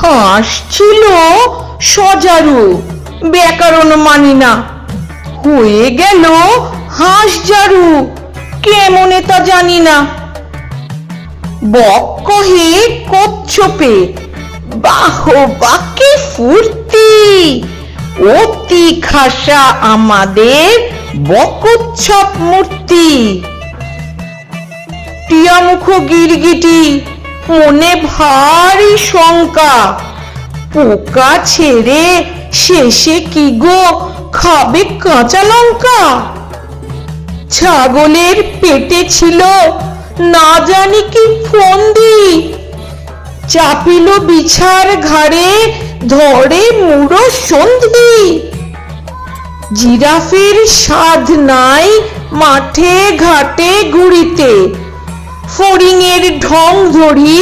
হাঁস ছিল সজারু, ব্যাকরণ মানি না। হয়ে গেল হাঁস জারু, কেমনে তা জানি না। বক কহে কচ্ছপে, বাহ বাকে ফুর্তি, অতি খাসা আমাদের বকচ্ছপ মূর্তি। টিয়ামুখ গিরগিটি, মনে ভারী শঙ্কা, পোকা ছেড়ে শেষে কি গো, খাবে কাঁচা লঙ্কা? ছাগলের পেটে ছিল না জানি কি ফন্দি। চাপিল বিছার ঘাড়ে ধরে মুড়ো সন্ধি। জিরাফের সাধ নাই মাঠে ঘাটে ঘুরিতে ফড়িংয়ের ঢং ধরি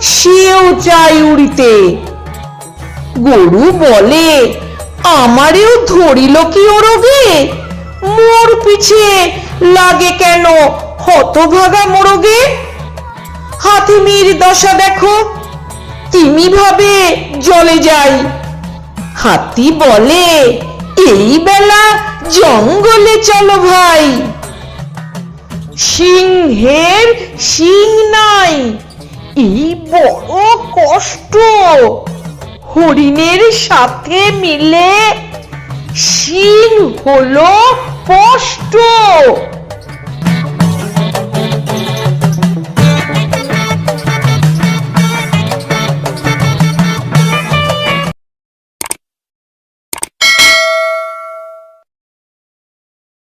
সেও চাই উড়িতে। গরু বলে, আমারেও ধরিল কি ওরগে মোর পিছে লাগে কেন হতভাগা মোরগে? হাতিমির দশা দেখো, তিমি ভাবে জলে যাই। হাতি বলে, এই বেলা জঙ্গলে চলো ভাই। সিংহের সিং নাই। এই বড় কষ্ট। হরিণের সাথে মিলে সিং হলো স্পষ্ট